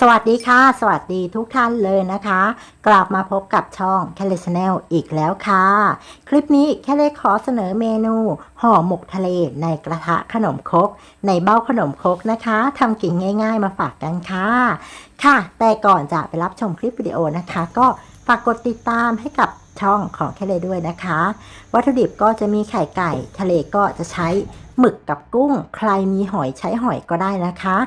สวัสดีค่ะ สวัสดีทุกท่านเลยนะคะ กลับมาพบกับช่องแคลชแนลอีกแล้วค่ะ คลิปนี้แค่เลยขอเสนอเมนู ห่อหมกทะเลในกระทะขนมครกในเบ้าขนมครกนะคะทำกินง่ายๆมาฝากกันค่ะ ค่ะ แต่ก่อนจะไปรับชมคลิปวิดีโอนะคะ ก็ฝากกดติดตามให้กับช่องของแคเลด้วยนะคะ วัตถุดิบก็จะมีไข่ไก่ ทะเลก็จะใช้หมึกกับกุ้ง ใครมีหอยใช้หอยก็ได้นะคะ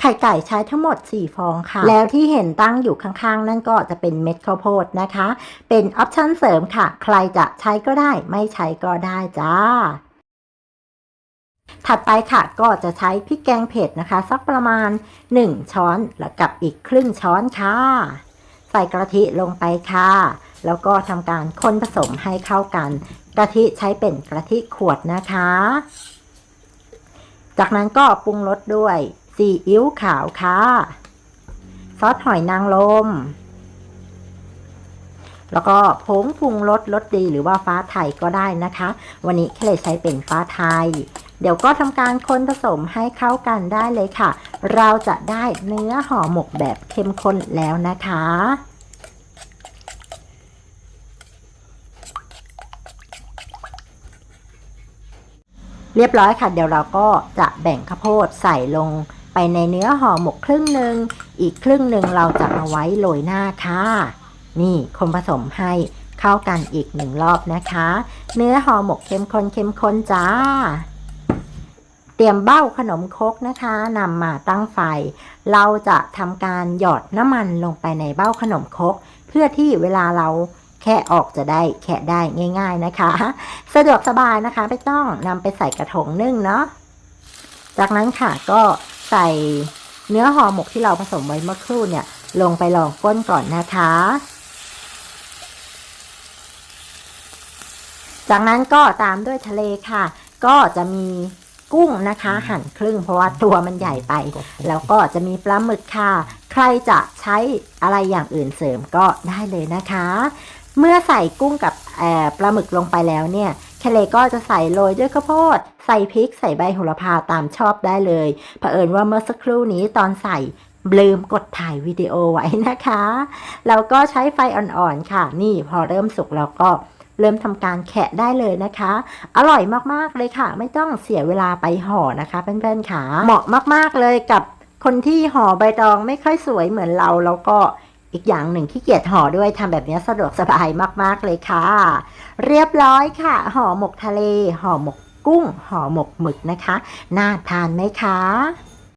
ไข่ไก่ใช้ทั้งหมด 4 ฟองค่ะ แล้วที่เห็นตั้งอยู่ข้างๆ นั่นก็จะเป็นเม็ดข้าวโพดนะคะ เป็นออปชั่นเสริมค่ะ ใครจะใช้ก็ได้ไม่ใช้ก็ได้จ้าถัดไปค่ะก็จะใช้พริกแกงเผ็ดนะคะ สักประมาณ 1 ช้อนแล้วกับอีกครึ่งช้อนค่ะ ใส่กะทิลงไปค่ะ แล้วก็ทำการคนผสมให้เข้ากันกะทิใช้เป็นกะทิขวดนะคะ จากนั้นก็ปรุงรสด้วย ซีอิ๊วขาวค่ะ ซอสหอยนางรมแล้วก็ผงปรุงรสรสดีหรือว่าฟ้าไทยก็ได้นะคะ วันนี้แค่เลยใช้เป็นฟ้าไทย เดี๋ยวก็ทำการคนผสมให้เข้ากันได้เลยค่ะ เราจะได้เนื้อห่อหมกแบบเข้มข้นแล้วนะคะเรียบร้อยค่ะ เดี๋ยวเราก็จะแบ่งข้าวโพดใส่ลงไปในเนื้อห่อหมกครึ่งหนึ่ง อีกครึ่งหนึ่งเราจะเอาไว้โรยหน้าค่ะ นี่คนผสมให้เข้ากันอีกหนึ่งรอบนะคะ เนื้อห่อหมกเข้มข้นเข้มข้นจ้า เตรียมเบ้าขนมครกนะคะนำมาตั้งไฟ เราจะทำการหยอดน้ำมันลงไปในเบ้าขนมครกเพื่อที่เวลาเราแค่ออกจะได้แค่ได้ง่าย ๆนะคะ สะดวกสบายนะคะ ไม่ต้องนำไปใส่กระถงนึ่งเนาะจากนั้นค่ะก็ ใส่เนื้อห่อหมกที่เราผสมไว้เมื่อครู่เนี่ย ลงไปลองก้นก่อนนะคะ จากนั้นก็ตามด้วยทะเลค่ะ ก็จะมีกุ้งนะคะ หั่นครึ่งเพราะว่าตัวมันใหญ่ไป แล้วก็จะมีปลาหมึกค่ะ ใครจะใช้อะไรอย่างอื่นเสริมก็ได้เลยนะคะ เมื่อใส่กุ้งกับเอ่อปลาหมึกลงไปแล้วเนี่ย แคเลก็จะใส่โรยด้วยข้าวโพด ใส่พริกใส่ใบโหระพาตามชอบได้เลยเผอิญว่าเมื่อสักครู่นี้ตอนใส่ลืมกดถ่ายวิดีโอไว้นะคะ แล้วก็ใช้ไฟอ่อนๆค่ะ นี่พอเริ่มสุกเราก็เริ่มทำการแคะได้เลยนะคะ อร่อยมากๆเลยค่ะ ไม่ต้องเสียเวลาไปห่อนะคะเพื่อนๆค่ะ เหมาะมากๆเลยกับคนที่ห่อใบตองไม่ค่อยสวยเหมือนเราแล้วก็ อีกอย่างหนึ่งขี้เกียจห่อด้วยทำแบบนี้สะดวกสบายมากๆเลยค่ะ เรียบร้อยค่ะ ห่อหมกทะเล ห่อหมกกุ้ง ห่อหมกหมึกนะคะ น่าทานไหมคะ